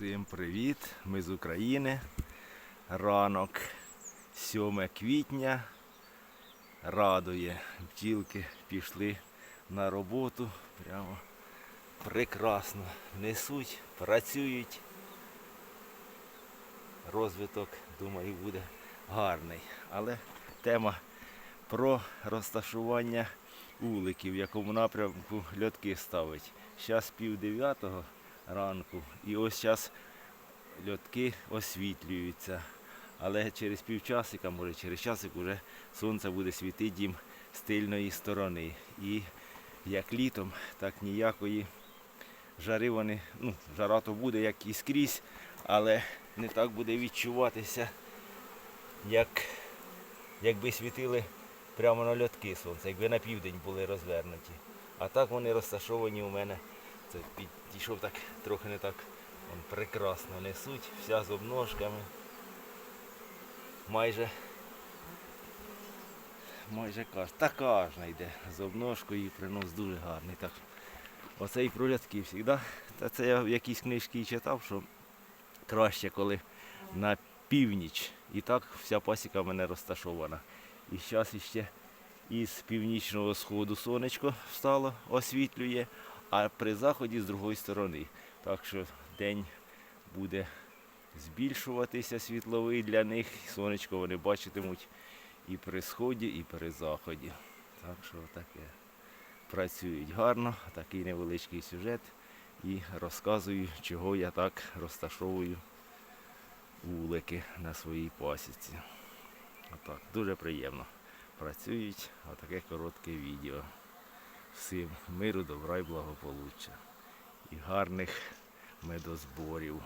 Всім привіт! Ми з України. Ранок 7 квітня. Радує. Бджілки пішли на роботу. Прямо прекрасно несуть, працюють. Розвиток, думаю, буде гарний. Але тема про розташування вуликів, в якому напрямку льотки ставить. Зараз пів дев'ятого ранку. І ось зараз льотки освітлюються. Але через півчасика, може через часик вже сонце буде світити їм з тильної сторони. І як літом, так ніякої жари вони, ну, жара то буде, як і скрізь, але не так буде відчуватися, як, якби світили прямо на льотки сонце, якби на південь були розвернуті. А так вони розташовані у мене. Це підійшов так трохи не так. Вон, прекрасно несуть, вся з обножками. Майже майже кожна. Та кожна йде з обножкою і принос дуже гарний. Так. Оце і про завжди. Та це я в якійсь книжці читав, що краще, коли на північ. І так вся пасіка в мене розташована. І зараз іще із північного сходу сонечко встало, освітлює, а при заході з другої сторони. Так що день буде збільшуватися світловий для них. Сонечко вони бачитимуть і при сході, і при заході. Так що таке. Працюють гарно, такий невеличкий сюжет. І розказую, чого я так розташовую вулики на своїй пасіці. Отак, дуже приємно. Працюють, отаке коротке відео. Всім миру, добра і благополуччя. І гарних медозборів.